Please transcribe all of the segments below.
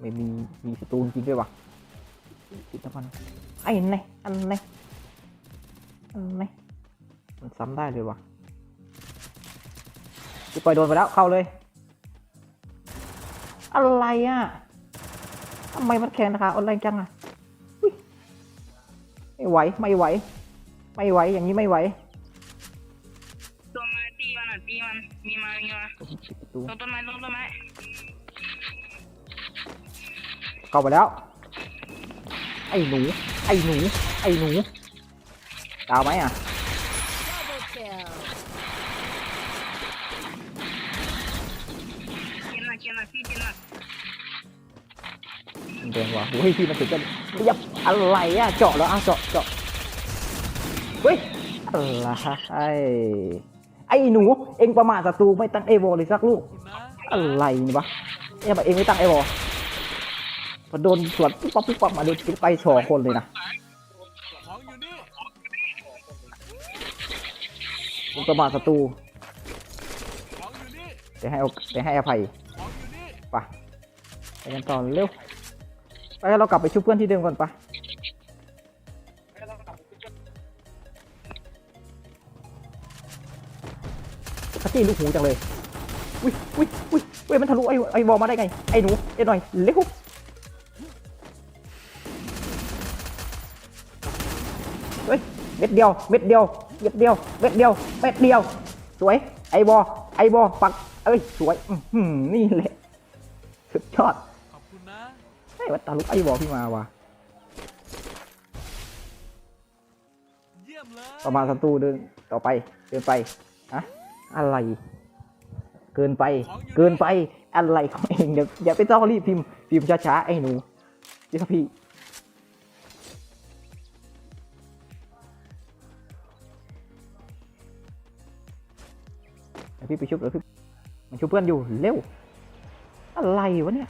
ไม่มีมีศัตรูจริงๆด้วยวะปิดน้ำมันไอ้ไหนอันไหนอันไหนมันซ้ำได้เลยวะที่ปล่อยโดนไปแล้วเข้าเลย อะไรอะทำไมมันแข็งนะคะออนไลน์จังอะอุ๊ยไม่ไหวไม่ไหว ไม่ไหวอย่างนี้ไม่ไหวตัวมาตีมันอะตีมันมีมามีมาปิดประตูตรงต้นไม้ตรงต้นไม้ เข้าไปแล้ว ไอ้หนู ไอ้หนู ไอ้หนูดาวไหมอะ Double kill. เกียนหนักเกียนหนักพี่เกียนหนักมันเดินว่ะเฮ้ยพี่มันถึงจะเรียบอะไรอะเจาะแล้วอะเจาะเจาะเฮ้ยอะไรไอ้ไอ้หนู เอ็งประมาทศัตรูไม่ตั้งเอโวเลยสักลูก อะไรนี่วะเอ็งเอ็งไม่ตั้งเอโว พอโดนสวนปุ๊บปั๊บปุ๊บปั๊บมาโดนไปสองคนเลยนะของอยู่นี่มึงประมาทศัตรูของอยู่นี่เดี๋ยวให้เอาเดี๋ยวให้อภัยของอยู่นี่ไปไปกันต่อเร็วไปกันเรากลับไปชุบเพื่อนที่เดิมก่อนไปกระตี้ลูกหูจังเลย อุ้ยอุ้ยอุ้ยเว้ยมันทะลุไอ้ไอ้บอลมาได้ไง ไอ้หนู เอ็ดหน่อย เร็ว ม็ดเดียว เม็ดเดียว เม็ดเดียว เม็ดเดียว เม็ดเดียว สวย ไอ้บอ ไอ้บอ ปัก เอ้ย สวยอื้อหือนี่แหละ สุดยอด ขอบคุณนะไอ้วัดตาลุกไอ้บอพี่มาว่ะเยี่ยมเลยประมาณศัตรูเดินต่อไป เดินไปฮะอะไร เกินไป เกินไป อะไรของเอง เดี๋ยวอย่าไปต้องรีบพิมพ์ พิมพ์ช้าๆ ไอ้หนูนี่ครับพี่ พี่ไปชุบเดี๋ยวพี่มันชุบเพื่อนอยู่เร็ว อะไรวะเนี่ย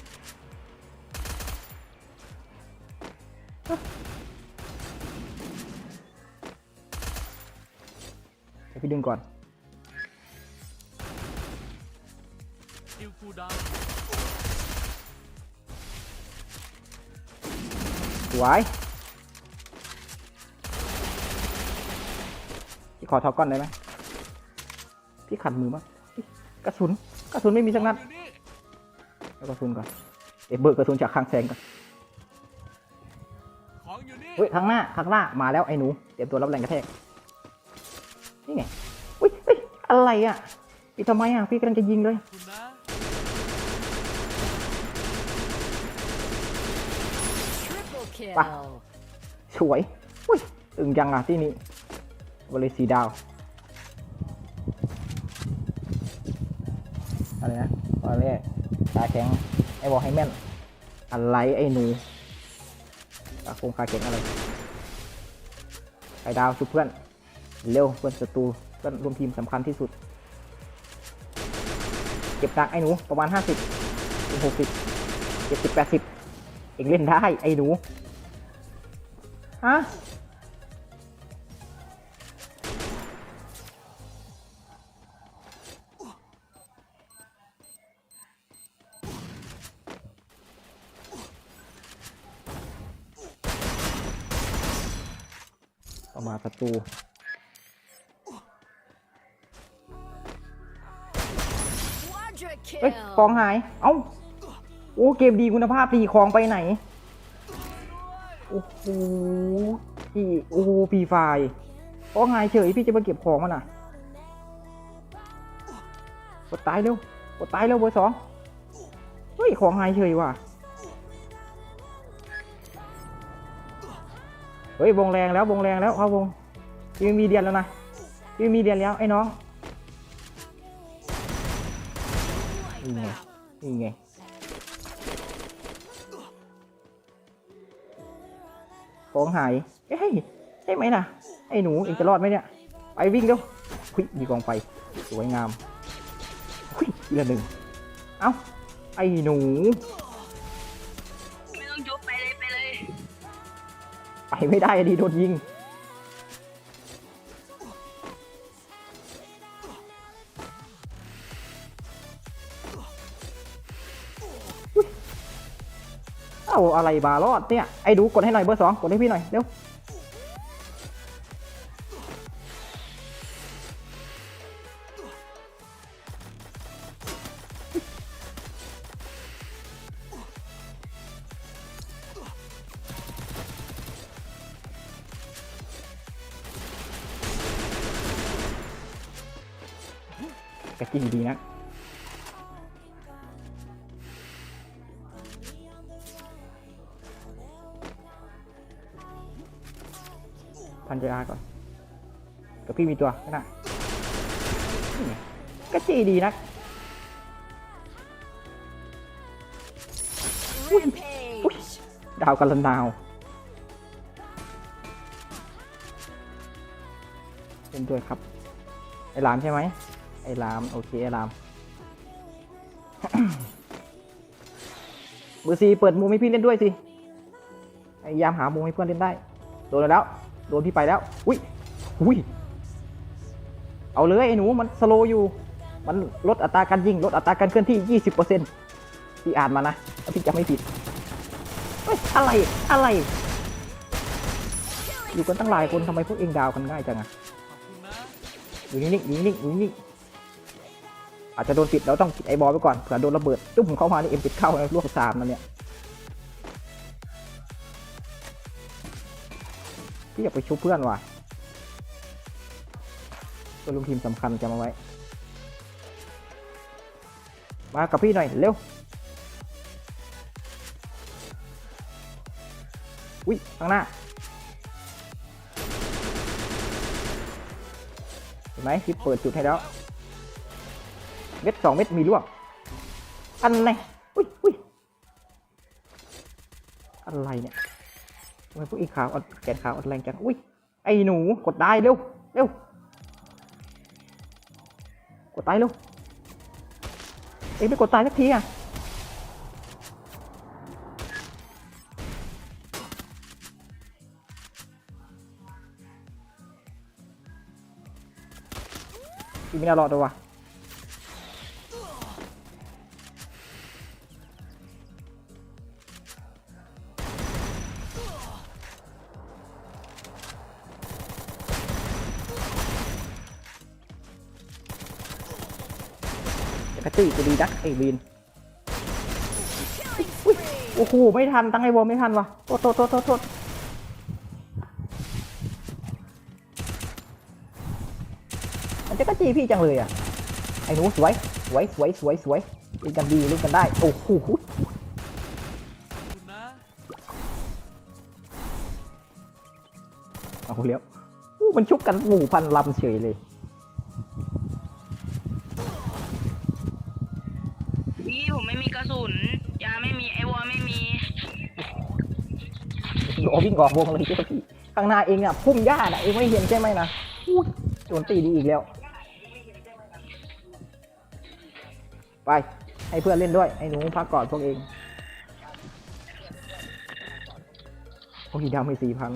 พี่ดึงก่อนคิวคูดาวสวยขอท็อปก่อนได้ไหม พี่ขัดมือมั้งเฮ้ยกระสุนกระสุนไม่มีสักนัดอยู่นี่แล้วกระสุนก่อนเดี๋ยวเบิกกระสุนจากข้างแสงก่อนของอยู่นี่เฮ้ยข้างหน้าข้างหน้ามาแล้วไอ้หนูเตรียมตัวรับแรงกระแทกนี่ไงอุ้ยเฮ้ยอะไรอะพี่ทำไมอะพี่กำลังจะยิงเลยขอบคุณนะ Triple kill. ป่ะสวยอุ้ยตึงจังอะที่นี่บริสีดาว อะไรนะตอนแรกตาแข็งไอ้บอกให้แม่นอะไรไอ้หนูตาคงคาแข็งอะไรไอ้ดาวชุบเพื่อน เร็วเพื่อนศัตรูเพื่อนรวมทีมสำคัญที่สุด เก็บตังไอ้หนูประมาณ 50ถึง60 70 80 เองเล่นได้ไอ้หนูฮะ ประมาณศัตรู Quadra เฮ้ย kill. ของหาย เอ้า โอ้เกมดีคุณภาพดีของไปไหน โอ้โหพี่โอ้โหพีไฟล์ของหายเฉยพี่จะมาเก็บของมันอะ กดตายเร็ว กดตายเร็วเบอร์สอง เฮ้ย ของหายเฉยว่ะ เฮ้ยวงแรงแล้ววงแรงแล้วเข้าวงพี่มีเดียนแล้วนะพี่มีเดียนแล้วไอ้น้องนี่ไงนี่ไงของหายเอ้ยใช่ไหมนะไอ้หนูเองจะรอดไหมเนี่ยไปวิ่งเร็วหุยมีกองไฟสวยงามหุยอีกละหนึ่งเอ้าไอ้หนู ไปไม่ได้ดีโดนยิง เอาอะไรบารอดเนี่ย ไอ้ดูกดให้หน่อยเบอร์สองกดให้พี่หน่อย เร็ว กระจี้ดีนะพันเจอาก่อนกับพี่มีตัวข้างหน้านี่ไงกระจี้ดีนะดาวกันลันดาวเล่นด้วยครับ ไอหลามใช่ไหม ไอ้ลามโอเคไอ้ลามเบอร์ซีเปิดมุมให้พี่เล่นด้วยสิพยายามหามุมให้เพื่อนเล่นได้ โดนแล้ว โดนพี่ไปแล้ว อุ้ย อุ้ย เอาเลยไอ้หนูมันสโลอยู่ มันลดอัตราการยิง ลดอัตราการเคลื่อนที่ 20%พี่อ่านมานะถ้าพี่จำไม่ผิดเฮ้ยอะไร อะไร อยู่กันตั้งหลายคนทำไมพวกเองดาวกันง่ายจังอะอบคุณนะอยู่นิ่งๆอยู่นิ่งๆอยู่นิ่งๆ อาจจะโดนปิดเราต้องปิดไอบอลไปก่อนเผื่อโดนระเบิดจุ่มเข้ามานี่เอ็มปิดเข้านลวกสามนั่นเนี่ยพี่อยากไปชุบเพื่อนว่ะตัวลุมทีมสำคัญจำเอาไว้ มากับพี่หน่อย เร็ว อุ้ยข้างหน้าเห็นไหมพี่เปิดจุดให้แล้ว เม็ดสองเม็ดมีร่วงอันไหนอุ้ยอุ้ยอะไรเนี่ยทำไมพวกอีกขาวอ่อนแขนขาวอ่อนแรงจังอุ้ยไอ้หนูกดได้เร็วเร็วกดตายเร็วเอ็งไม่กดตายสักทีอะพี่ม่น่ารอดตัววะ กระจี้จะดีดักไอ้วีนโอ้โหไม่ทันตั้งไอ้วอลไม่ทันวะโทษโทษโทษโทษมันจะกระจีพี่จังเลยอะไอ้หนูสวยสวยสวยสวยสวยเล่นกันดีเล่นกันได้โอ้โหเอาเลี้ยวอู้มันชุบกันหมู่พันลำเฉยเลย กวิ่งออกวงเลยเจ้าพี่ข้างหน้าเองอะพุ่มหญ้าน่ะเองไม่เห็นใช่ไหมนะโจนตีดีอีกแล้ว ไป ให้เพื่อนเล่นด้วย ให้หนูพักก่อนพวกเอง โอ้ยดาวไม่สี่พัน